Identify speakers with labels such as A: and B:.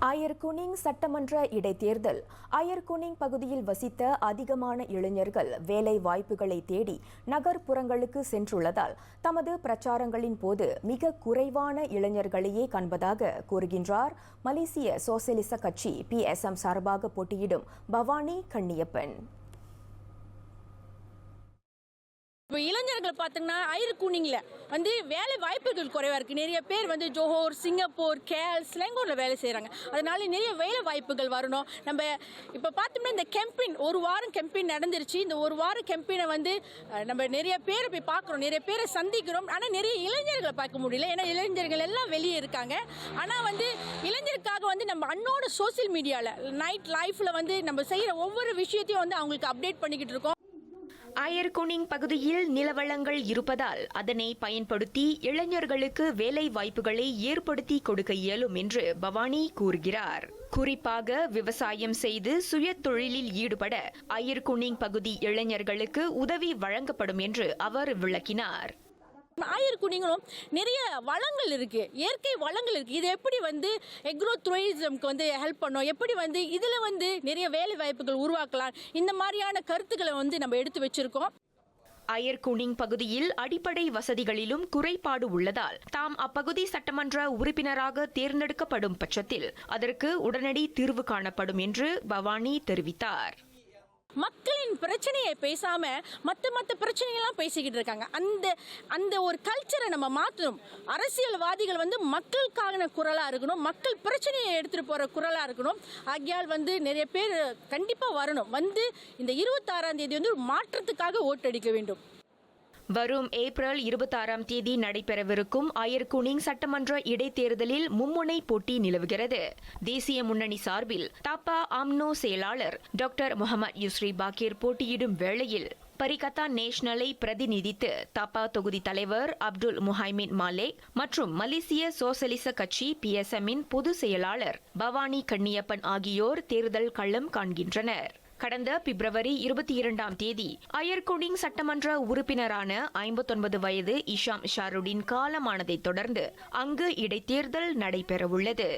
A: அயர்குனிங் சட்டமன்ற இடைத்தேர்தல். அயர்குனிங் பகுதியில் வசித்த அதிகமான இளைஞர்கள் வேலை வாய்ப்புகளை தேடி நகர்ப்புறங்களுக்கு சென்றுள்ளதால் தமது பிரச்சாரங்களின் போது மிக குறைவான இளைஞர்களையே காண்பதாக கூறுகின்றார் மலேசிய சோசியலிச கட்சி. பிஎஸ்எம் சார்பாக போட்டியிடும் பவானி கண்ணியப்பன்.
B: இப்போ இளைஞர்கள் பார்த்தீங்கன்னா ஐரு கூனிங்கில் வந்து வேலை வாய்ப்புகள் குறைவாக இருக்குது நிறைய பேர் வந்து ஜோஹோர் சிங்கப்பூர் கேல் ஸ்லெங்கூரில் வேலை செய்கிறாங்க அதனால நிறைய வேலை வாய்ப்புகள் வரணும். நம்ம இப்போ பார்த்தோம்னா இந்த கெம்பின் ஒரு வாரம் கெம்பின் நடந்துருச்சு. இந்த ஒரு வாரம் கெம்பினை வந்து நம்ம நிறைய பேரை போய் பார்க்குறோம் நிறைய பேரை சந்திக்கிறோம். ஆனால் நிறைய இளைஞர்களை பார்க்க முடியல. ஏன்னா இளைஞர்கள் எல்லாம் வெளியே இருக்காங்க. ஆனால் வந்து இளைஞருக்காக வந்து நம்ம அன்னோட சோஷியல் மீடியாவில் நைட் லைஃப்பில் வந்து நம்ம செய்கிற ஒவ்வொரு விஷயத்தையும் வந்து அவங்களுக்கு அப்டேட் பண்ணிக்கிட்டு இருக்கோம்.
C: அயர்குனிங் பகுதியில் நிலவளங்கள் இருப்பதால் அதனை பயன்படுத்தி இளைஞர்களுக்கு வேலை வாய்ப்புகளை ஏற்படுத்தி கொடுக்க இயலும் என்று பவானி கூறுகிறார். குறிப்பாக விவசாயம் செய்து சுய தொழிலில் ஈடுபட அயர்குனிங் பகுதி இளைஞர்களுக்கு உதவி வழங்கப்படும் என்று அவர் விளக்கினார்.
B: ஆயர்குடிங்களும் நிறைய வளங்கள் இருக்கு. இயற்கை வளங்கள் இருக்கு. இது எப்படி வந்து எக்ரோ டூரிசம்க்கு வந்து ஹெல்ப் பண்ணும்? எப்படி வந்து இதில் வந்து நிறைய வேலை வாய்ப்புகள் உருவாக்கலாம்? இந்த மாதிரியான கருத்துக்களை வந்து நம்ம எடுத்து வச்சிருக்கோம்.
C: அயர்குனிங் பகுதியில் அடிப்படை வசதிகளிலும் குறைபாடு உள்ளதால் தாம் அப்பகுதி சட்டமன்ற உறுப்பினராக தேர்ந்தெடுக்கப்படும் பட்சத்தில் அதற்கு உடனடி தீர்வு காணப்படும் என்று பவானி தெரிவித்தார்.
B: மக்களின் பிரச்சனையை பேசாம மற்ற மற்ற பிரச்சனைகள்லாம் பேசிக்கிட்டு இருக்காங்க. அந்த அந்த ஒரு கல்ச்சரை நம்ம மாற்றணும் அரசியல்வாதிகள் வந்து மக்களுக்கான குரலா இருக்கணும். மக்கள் பிரச்சனையை எடுத்துட்டு போற குரலா இருக்கணும். ஆகியால் வந்து நிறைய பேர் கண்டிப்பா வரணும். வந்து இந்த இருபத்தாறாம் தேதி வந்து ஒரு மாற்றத்துக்காக ஓட்டடிக்க வேண்டும்.
C: வரும் ஏப்ரல் இருபத்தாறாம் தேதி நடைபெறவிருக்கும் அயர்குனிங் சட்டமன்ற இடைத்தேர்தலில் மும்முனை போட்டி நிலவுகிறது. தேசிய முன்னணி சார்பில் தாப்பா அம்னோ செயலாளர் டாக்டர் முகமது யுஸ்ரி பாக்கீர் போட்டியிடும் வேளையில் பரிகத்தா நேஷனலை பிரதிநிதித்து தாப்பா தொகுதி தலைவர் அப்துல் முஹைமின் மாலே மற்றும் மலேசிய சோசலிச கட்சி பி பிஎஸ்எம்மின் பொதுச் செயலாளர் பவானி கண்ணியப்பன் ஆகியோர் தேர்தல் களம் காண்கின்றனர். கடந்த பிப்ரவரி இருபத்தி இரண்டாம் தேதி அயர்குடிங் சட்டமன்ற உறுப்பினரான ஐம்பத்தொன்பது வயது இஷாம் ஷாருடின் காலமானதைத் தொடர்ந்து அங்கு இடைத்தேர்தல் நடைபெறவுள்ளது.